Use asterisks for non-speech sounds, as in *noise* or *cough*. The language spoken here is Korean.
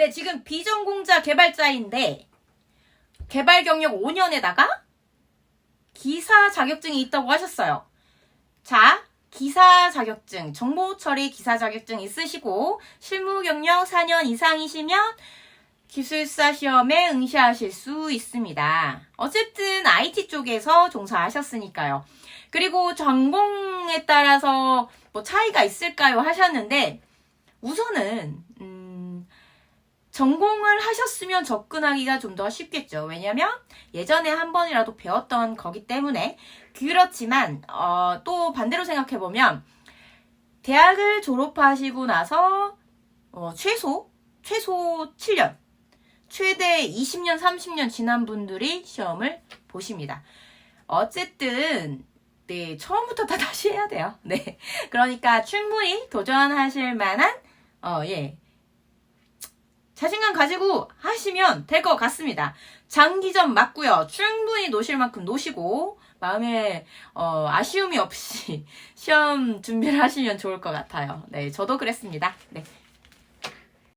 네, 지금 비전공자 개발자인데 개발 경력 5년에다가 기사 자격증이 있다고 하셨어요. 자, 기사 자격증, 정보 처리 기사 자격증 있으시고 실무 경력 4년 이상이시면 기술사 시험에 응시하실 수 있습니다. 어쨌든 IT 쪽에서 종사하셨으니까요. 그리고 전공에 따라서 뭐 차이가 있을까요? 하셨는데 우선은 음, 전공을 하셨으면 접근하기가 좀 더 쉽겠죠. 왜냐면 예전에 한 번이라도 배웠던 거기 때문에 그렇지만 어, 또 반대로 생각해 보면 대학을 졸업하시고 나서 어, 최소 최소 7년 최대 20년 30년 지난 분들이 시험을 보십니다. 어쨌든 네 처음부터 다 *laughs* 다시 해야 돼요. 네 그러니까 충분히 도전하실 만한 어 예. 자신감 가지고 하시면 될 것 같습니다. 장기전 맞고요. 충분히 노실 만큼 노시고 마음에 어, 아쉬움이 없이 *laughs* 시험 준비를 하시면 좋을 것 같아요. 네, 저도 그랬습니다. 네,